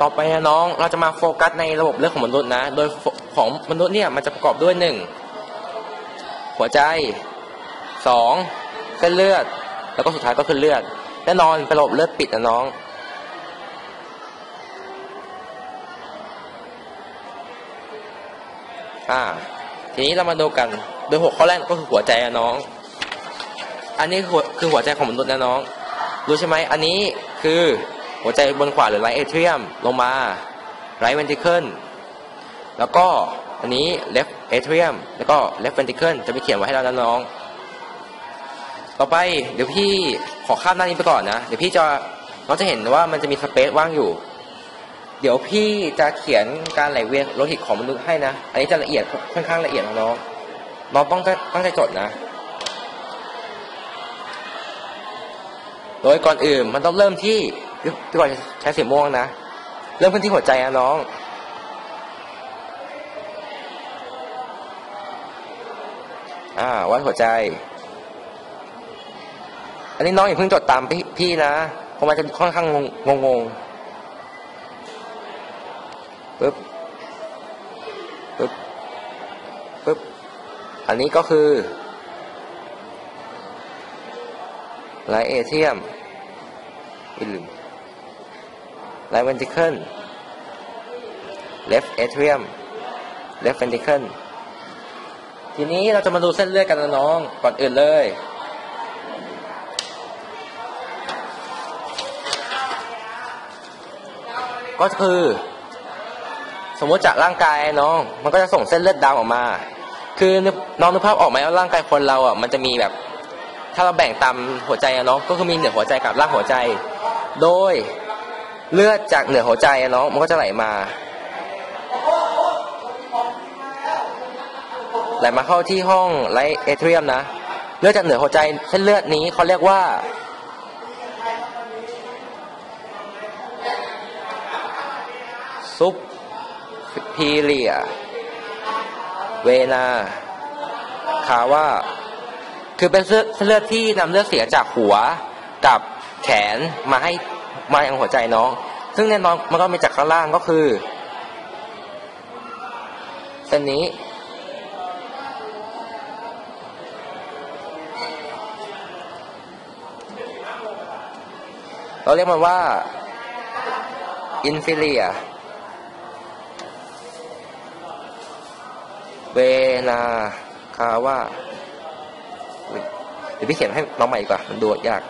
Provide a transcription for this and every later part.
ต่อไปนะน้องเราจะมาโฟกัสในระบบเลือดของมนุษย์นะ โดยของมนุษย์เนี่ยมันจะประกอบด้วยหนึ่งหัวใจสองเส้นเลือด แล้วก็สุดท้ายก็คือเลือดแน่นอนเป็นระบบเลือดปิดนะน้อง อ่า ทีนี้เรามาดูกันโดยหัวข้อแรกก็คือหัวใจนะน้อง อันนี้คือคือหัวใจของมนุษย์นะน้อง รู้ใช่ไหมอันนี้คือ หัวใจบนขวาหรือไรเอเทรียมลงมาไรเวนติเคิลแล้วก็อันนี้ left atrium แล้วก็ left ventricle จะไปเขียนไว้ให้เราแล้วน้อง ต่อไปเดี๋ยวพี่ขอข้ามหน้านี้ไปก่อนนะ เดี๋ยวพี่จะน้องจะเห็นว่ามันจะมีสเปซว่างอยู่ เดี๋ยวพี่จะเขียนการไหลเวียนโลหิตของมนุษย์ให้นะ อันนี้จะละเอียดค่อนข้างละเอียดของน้อง น้องต้องตั้งใจจดนะ โดยก่อนอื่นมันต้องเริ่มที่ พี่ก่อนใช้สีม่วงนะ เริ่มขึ้นที่หัวใจนะน้อง อ่าวัดหัวใจ อันนี้น้องอย่าเพิ่งจดตามพี่พี่นะเพราะมันจะค่อนข้างงงงปึ๊บปึ๊บปึ๊บอันนี้ก็คือไลเอเทียมลืม ไลเวนติเคิล left atrium left ventricle ทีนี้เราจะมาดูเส้นเลือดกันนะน้อง ก่อนอื่นเลย ก็คือ สมมติจากร่างกายน้อง มันก็จะส่งเส้นเลือดดำออกมา คือน้องนึกภาพออกไหมว่าร่างกายคนเราอะ มันจะมีแบบ ถ้าเราแบ่งตามหัวใจอะน้อง ก็คือมีเหนือหัวใจกับล่างหัวใจ โดย เลือดจากเหนือหัวใจอะน้องมันก็จะไหลมาไหลมาเข้าที่ห้องไลเอเทรียมนะ เลือดจากเหนือหัวใจเส้นเลือดนี้เขาเรียกว่า ซุปพีเลีย เวนาคาว่า คือเป็นเส้นเลือดที่นำเลือดเสียจากหัวกับแขนมาให้ มายังหัวใจน้อง ซึ่งแน่นอนมันก็มีจากข้างล่างก็คือเส้นนี้ เราเรียกมันว่าอินฟิเลียเวนาคาว่าเดี๋ยวพี่เขียนให้น้องใหม่ดีกว่า มันดูยาก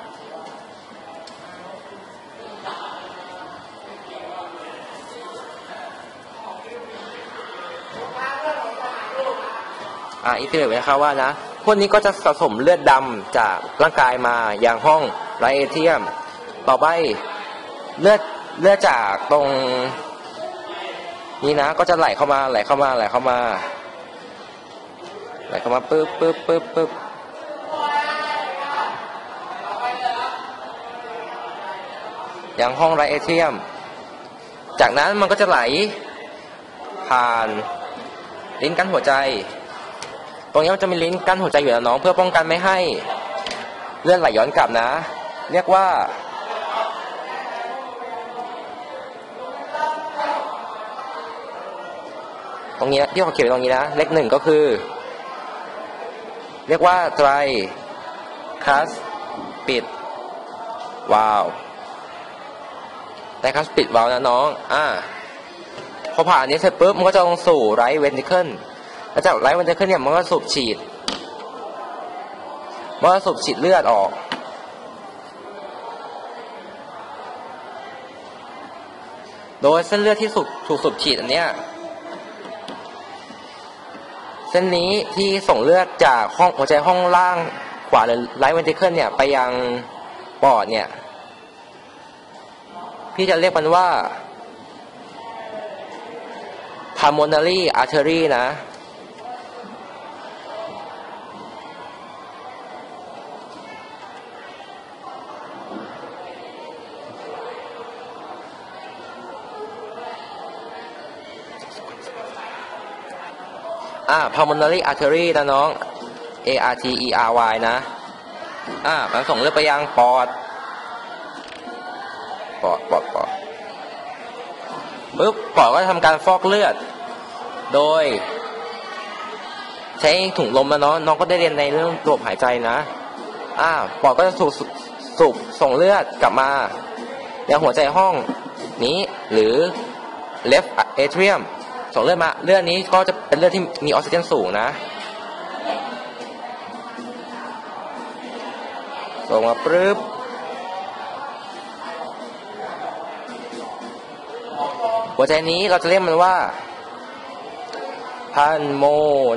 อ่าอินฟิเลียเวนาคาว่านะพวกนี้ก็จะสะสมเลือดดำจากร่างกายมาอย่างห้องไรเอเทียม ต่อไปเลือดเลือดจากตรง นี้นะก็จะไหลเข้ามาไหลเข้ามาไหลเข้ามาไหลเข้ามาปึ๊บปึ๊บปึ๊บปึ๊บอย่างห้องไรเอเทียม จากนั้นมันก็จะไหลผ่านลิ้นกั้นหัวใจ รงนี้มันจะมีลิ้นกั้นหัวใจอยู่แล้วน้อง เพื่อป้องกันไม่ให้เลือดไหลย้อนกลับนะ เรียกว่า ตรงนี้ที่เขาเขียนตรงนี้นะ เลขหนึ่งก็คือ เรียกว่าไตรคัสปิดวาลไตรคัสปิดวาลนะน้อง อ่าพอผ่านนี้เสร็จปุ๊บมันก็จะลงสู่ไรเวนติเคิล แล้วจากไรเวนติเคิลเนี่ยมันก็สูบฉีดมันก็สูบฉีดเลือดออก โดยเส้นเลือดที่สูบถูกสูบฉีดอันเนี้ยเส้นนี้ที่ส่งเลือดจากห้องหัวใจห้องล่างขวาหรือไลท์เวนติเคิลเนี่ยไปยังปอดเนี่ยพี่จะเรียกมันว่า pulmonary artery นะ อ่า pulmonary artery นะน้อง A R T E R Y นะ อ่ามันส่งเลือดไปยังปอด ปอด ปอด ปอดปุ๊บปอดก็จะทำการฟอกเลือด โดย ใช้ถุงลมนะเนาะน้องก็ได้เรียนในเรื่องระบบหายใจนะ อ่า ปอดก็จะสูบสูบส่งเลือดกลับมายังหัวใจห้องนี้หรือ left atrium ส่งเลือดมาเลือดนี้ก็จะเป็นเลือดที่มีออกซิเจนสูงนะ ส่งมาปึ๊บหัวใจนี้เราจะเรียกมันว่าพันโม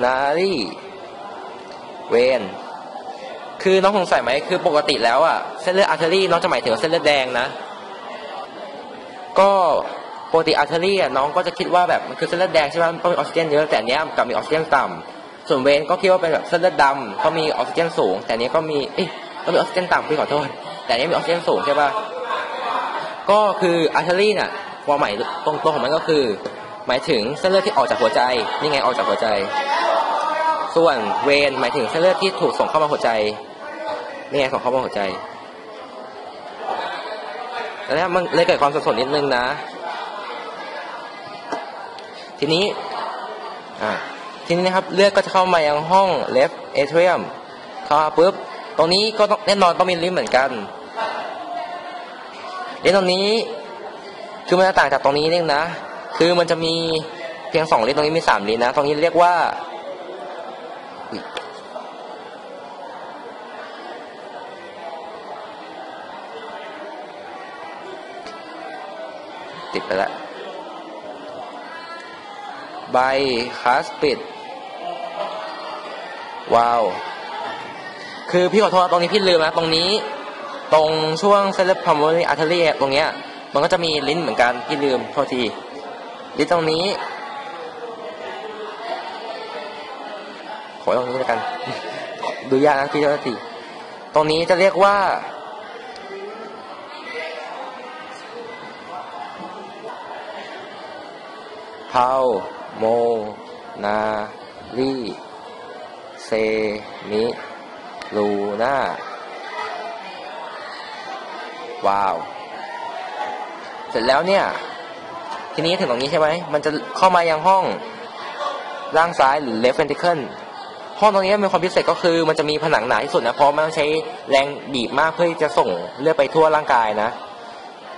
นารีเวนคือน้องสงสัยไหมคือปกติแล้วอะเส้นเลือดอาร์เทอรี่น้องจะหมายถึงเส้นเลือดแดงนะ ก็ ปกติอาร์เทอรี่น้องก็จะคิดว่าแบบมันคือเส้นเลือดแดงใช่ไหมต้องมีออกซิเจนเยอะแต่เนี้ยกับมีออกซิเจนต่ำส่วนเวนก็คิดว่าเป็นแบบเส้นเลือดดำเขามีออกซิเจนสูง แต่เนี้ยก็มีเอ๊ะก็มีออกซิเจนต่ำพี่ขอโทษแต่เนี้ยมีออกซิเจนสูงใช่ป่ะก็คืออาร์เทอรี่น่ะความหมายตรงตัวของมันก็คือ หมายถึงเส้นเลือดที่ออกจากหัวใจนี่ไงออกจากหัวใจ ส่วนเวนหมายถึงเส้นเลือดที่ถูกส่งเข้ามาหัวใจนี่ไงส่งเข้ามาหัวใจแล้วมันเลยเกิดความสับสนนิดนึงนะ ทีนี้ทีนี้นะครับเลือดก็จะเข้ามายังห้อง left atrium เข้ามาปุ๊บตรงนี้ก็ต้องแน่นอนต้องมีลิ้นเหมือนกันลิ้นตรงนี้คือมันจะต่างจากตรงนี้นิดนะ คือมันจะมีเพียงสองลิ้นตรงนี้มีสามลิ้นนะ ตรงนี้เรียกว่าติดไปแล้ว ใบคาสปิด ว้าว คือพี่ขอโทษตรงนี้พี่ลืมนะตรงนี้ ตรงช่วงเซเลบพอมโมนีอาร์เทอรี่ตรงเนี้ย มันก็จะมีลิ้นเหมือนกันพี่ลืมโทษทีลิ้นตรงนี้ ขอตรงนี้แล้วกัน ดูยากนะพี่เจ้าทีตรงนี้จะเรียกว่าเผา โม นาลีเซมิลูน่า ว้าว เสร็จแล้วเนี่ย ทีนี้ถึงตรงนี้ใช่ไหม มันจะเข้ามายังห้องล่างซ้ายหรือ left ventricle ห้องตรงนี้มีความพิเศษก็คือมันจะมีผนังหนาที่สุดนะ เพราะมันต้องใช้แรงบีบมากเพื่อจะส่งเลือดไปทั่วร่างกายนะ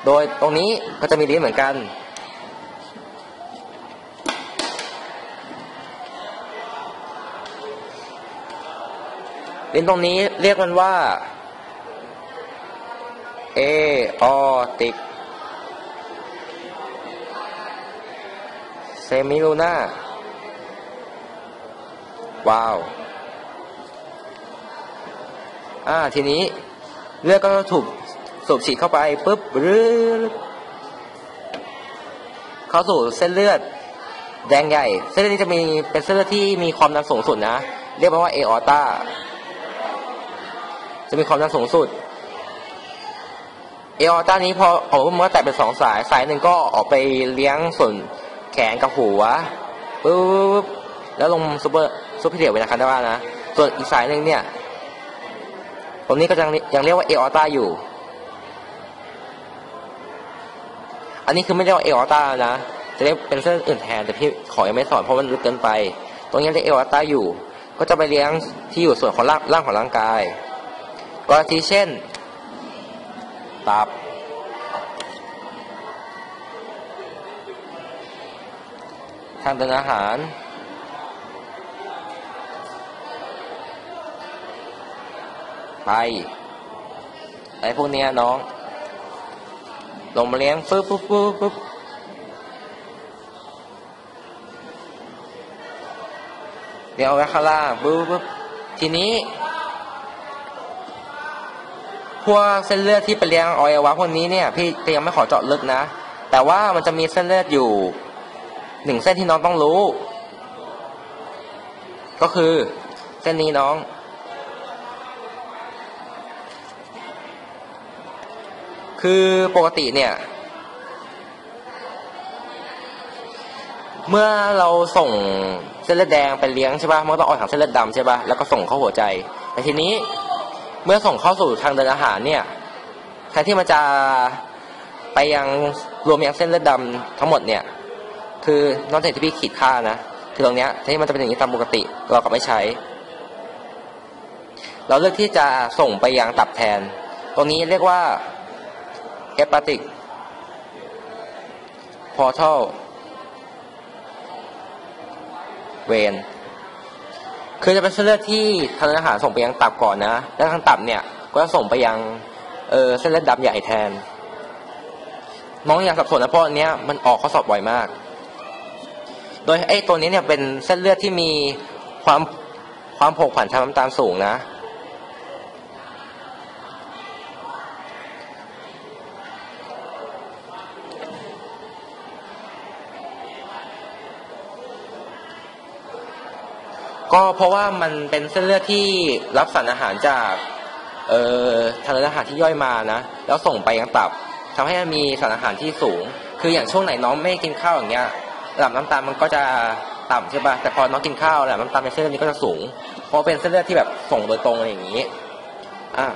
โดยตรงนี้ก็จะมีลิ้นเหมือนกัน ลิ้นตรงนี้เรียกมันว่าเอออติกเซมิลูน่าว้าว อ่า ทีนี้เลือดก็ถูกสูบฉีดเข้าไปปุ๊บรื้อเข้าสู่เส้นเลือด แดงใหญ่ เส้นเลือดนี้จะมีเป็นเส้นเลือดที่มีความดันสูงสุดนะ เรียกว่าเอออต้า จะมีความดันสูงสุด เอออต้านี้พอออกมาแตกเป็นสองสาย สายหนึ่งก็ออกไปเลี้ยงส่วนแขนกับหัวปุ๊บแล้วลงซูเปอร์ซูเปอร์เดียวเวลาคันได้ว่านะ ส่วนอีกสายหนึ่งเนี่ย ตรงนี้ก็ยังยังเรียกว่าเอออต้าอยู่ อันนี้คือไม่เรียกว่าเอออต้านะ จะเรียกเป็นเส้นอื่นแทนแต่พี่ขอยังไม่สอนเพราะมันลึกเกินไป ตรงนี้เรียกเอออต้าอยู่ ก็จะไปเลี้ยงที่อยู่ส่วนของร่างร่างของร่างกาย กรณีเช่น ตับ ทางเดินอาหารไปไอ้พวกเนี้ยน้อง ลงมาเลี้ยงปึ๊บปึ๊บปึ๊บปึ๊บเดี๋ยวเอาไว้ข้างล่างปึ๊บปึ๊บทีนี้ วกเส้นเลือดที่ไปเลี้ยงอวัยวะพวกนี้เนี่ยพี่จะยังไม่ขอเจาะลึกนะ แต่ว่ามันจะมีเส้นเลือดอยู่หนึ่งเส้นที่น้องต้องรู้ ก็คือเส้นนี้น้องคือปกติเนี่ย เมื่อเราส่งเส้นเลือดแดงไปเลี้ยงใช่ป่ะมันต้องออกทางเส้นเลือดดำใช่ป่ะแล้วก็ส่งเข้าหัวใจ แต่ทีนี้ เมื่อส่งเข้าสู่ทางเดินอาหารเนี่ยแทนที่มันจะไปยังรวมยังเส้นเลือดดำทั้งหมดเนี่ย คือนอกจากที่พี่ขีดค่านะคือตรงเนี้ยที่มันจะเป็นอย่างนี้ตามปกติ เราก็ไม่ใช้ เราเลือกที่จะส่งไปยังตับแทน ตรงนี้เรียกว่า hepatic portal vein คือจะเป็นเส้นเลือดที่ทางเดินอาหารส่งไปยังตับก่อนนะ แล้วทางตับเนี่ยก็จะส่งไปยังเออเส้นเลือดดำใหญ่แทน น้องอย่าสับสนนะเพราะอันเนี้ยมันออกข้อสอบบ่อยมาก โดยไอ้ตัวนี้เนี่ยเป็นเส้นเลือดที่มีความความผกผันทางน้ำตาลสูงนะ ก็เพราะว่ามันเป็นเส้นเลือดที่รับสารอาหารจากเอ่อทางเดินอาหารที่ย่อยมานะ แล้วส่งไปยังตับทำให้มันมีสารอาหารที่สูง คืออย่างช่วงไหนน้องไม่กินข้าวอย่างเงี้ยระดับน้ำตาลมันก็จะต่ำใช่ป่ะแต่พอน้องกินข้าวแหละน้ำตาลในเส้นเลือดนี้ก็จะสูง เพราะเป็นเส้นเลือดที่แบบส่งโดยตรงอะไรอย่างนี้อะ